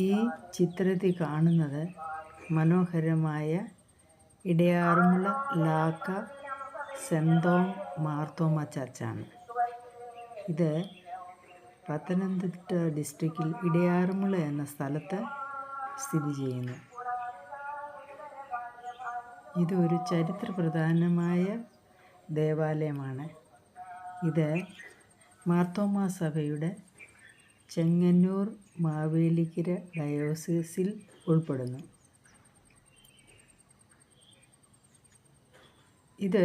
ഈ ചിത്രത്തിൽ കാണുന്നത് മനോഹരമായ ഇടയാറുമുള്ള ലാക്ക സെന്തോം മാർത്തോമ ചർച്ചാണ്. ഇത് പത്തനംതിട്ട ഡിസ്ട്രിക്റ്റിൽ ഇടയാറുമുള എന്ന സ്ഥലത്ത് സ്ഥിതി ചെയ്യുന്നു. ഇത് ഒരു ചരിത്രപ്രധാനമായ ദേവാലയമാണ്. ഇത് മാർത്തോമാ സഭയുടെ ചെങ്ങന്നൂർ മാവേലിക്കര ഡയോസിൽ ഉൾപ്പെടുന്നു. ഇത്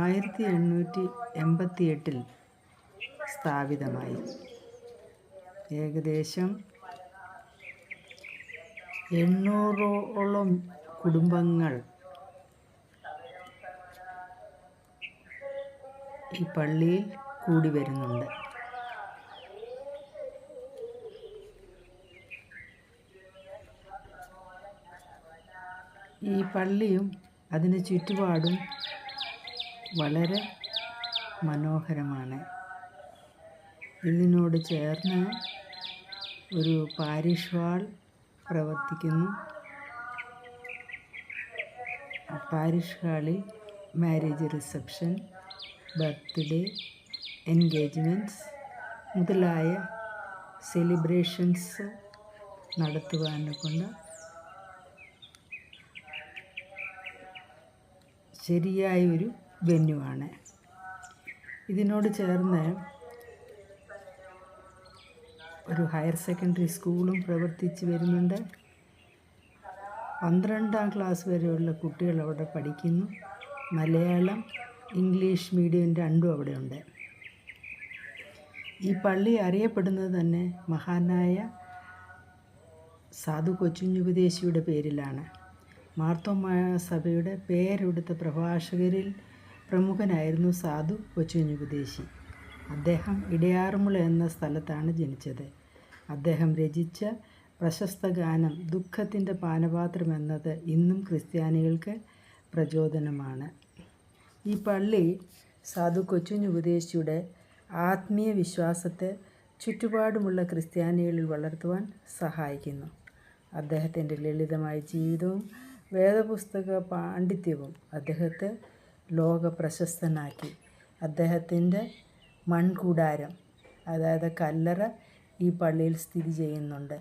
ആയിരത്തി എണ്ണൂറ്റി എൺപത്തി എട്ടിൽ സ്ഥാപിതമായി. ഏകദേശം എണ്ണൂറോളം കുടുംബങ്ങൾ ഈ പള്ളിയിൽ കൂടി വരുന്നുണ്ട്. ഈ പള്ളിയും അതിന് ചുറ്റുപാടും വളരെ മനോഹരമാണ്. ഇതിനോട് ചേർന്ന് ഒരു പാരിഷ് ഹാൾ പ്രവർത്തിക്കുന്നു. പാരിഷ് ഹാളിൽ മാരേജ് റിസപ്ഷൻ ബർത്ത്ഡേ എൻഗേജ്മെന്റ്സ് മുതലായ സെലിബ്രേഷൻസ് നടത്തുവാനെ ശരിയായ ഒരു വെന്യുവാണ് ഇതിനോട് ചേർന്ന് ഒരു ഹയർ സെക്കൻഡറി സ്കൂളും പ്രവർത്തിച്ച് വരുന്നുണ്ട്. പന്ത്രണ്ടാം ക്ലാസ് വരെയുള്ള കുട്ടികൾ അവിടെ പഠിക്കുന്നു. മലയാളം ഇംഗ്ലീഷ് മീഡിയം രണ്ടും അവിടെയുണ്ട്. ഈ പള്ളി അറിയപ്പെടുന്നത് തന്നെ മഹാനായ സാധു കൊച്ചുഞ്ഞുപദേശിയുടെ പേരിലാണ്. മാർത്തോമായ സഭയുടെ പേരെടുത്ത പ്രഭാഷകരിൽ പ്രമുഖനായിരുന്നു സാധു കൊച്ചുഞ്ഞുപദേശി അദ്ദേഹം ഇടയാറുമുള എന്ന സ്ഥലത്താണ് ജനിച്ചത്. അദ്ദേഹം രചിച്ച പ്രശസ്ത ഗാനം ദുഃഖത്തിന്റെ പാനപാത്രം എന്നത് ഇന്നും ക്രിസ്ത്യാനികൾക്ക് പ്രചോദനമാണ്. ഈ പള്ളി സാധു കൊച്ചുഞ്ഞുപദേശിയുടെ ആത്മീയ വിശ്വാസത്തെ ചുറ്റുപാടുമുള്ള ക്രിസ്ത്യാനികളിൽ വളർത്തുവാൻ സഹായിക്കുന്നു. അദ്ദേഹത്തിന്റെ ലളിതമായ ജീവിതവും വേദപുസ്തക പാണ്ഡിത്യവും അദ്ദേഹത്തെ ലോക പ്രശസ്തനാക്കി അദ്ദേഹത്തിന്റെ മൺകൂടാരം അതായത് കല്ലറ ഈ പള്ളിയിൽ സ്ഥിതി ചെയ്യുന്നുണ്ട്.